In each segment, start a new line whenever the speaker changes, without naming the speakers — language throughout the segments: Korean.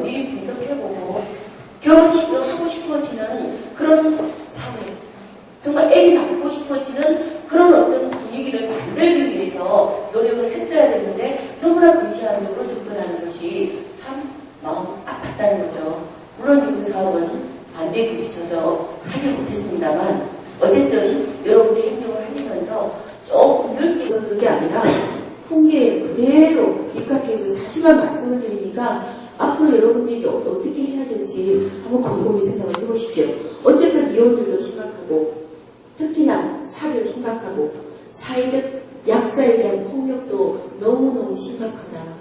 면밀히 분석해보고 결혼식도 하고 싶어지는 그런 사회 정말 애기 낳고 싶어지는 그런 어떤 분위기를 만들기 위해서 노력을 했어야 되는데 너무나 근시안적으로 접근하는 것이 참 마음 아팠다는 거죠. 물론 지금 사업은 반대에 부딪혀서 하지 못했습니다만 어쨌든 여러분의 행동을 하시면서 조금 넓게 그게 아니라 통계 그대로 입각해서 사실만 말씀을 드리니까 앞으로 여러분들이 어- 어떻게 해야 될지 한번 곰곰이 생각을 해보십시오. 어쨌든 이혼율도 심각하고 특히나 차별 심각하고 사회적 약자에 대한 폭력도 너무너무 심각하다.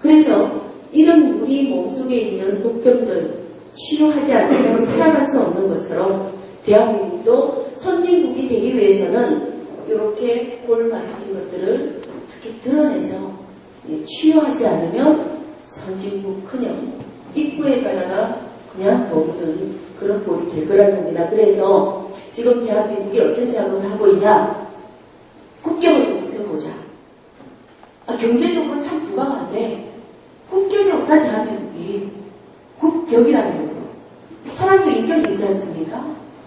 그래서 이런 우리 몸속에 있는 독병들 치료하지 않으면 살아갈 수 없는 것처럼 대한민국도 선진국이 되기 위해서는 이렇게 골 만드신 것들을 이렇게 드러내서 예, 치유하지 않으면 선진국 그냥 입구에 가다가 그냥 머무는 그런 꼴이 될 거라는 겁니다. 그래서 지금 대한민국이 어떤 작업을 하고 있냐? 국경을 좀 좁혀보자. 아, 경제적으로 참 부강한데 국경이 없다 대한민국이 국격이라는 거죠. 사람도 인격이 있지 않습니까?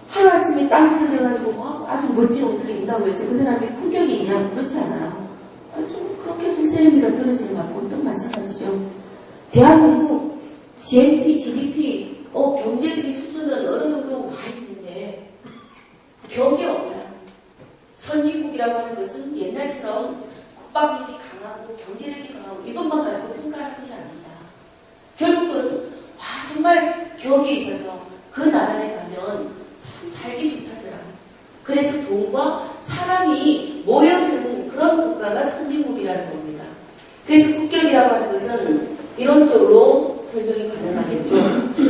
하루아침에 땅에서 돼가지고 막 아주 멋진 옷을 입는다고 해서 그 사람이 품격이 있냐? 그렇지 않아요. 아, 좀 그렇게 숨세림이가 떨어지는 것 같고 또 마찬가지죠. 대한민국 GNP, GDP, 어, 경제적인 수준은 어느 정도 와 있는데 격이 없다. 선진국이라고 하는 것은 옛날처럼 국방력이 강하고 경제력이 강하고 이것만 가지고 평가하는 것이 아니다. 결국은 와 정말 격이 있어서 그 나라에 가면 참 살기 좋다더라. 그래서 돈과 사람이 모여드는 그런 국가가 선진국이라는 겁니다. 그래서 국격이라고 하는 것은 이론적으로 설명이 가능하겠죠.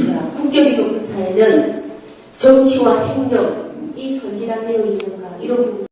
자, 국격이 높은 사회는 정치와 행정이 선진화되어 있는가 이런 부분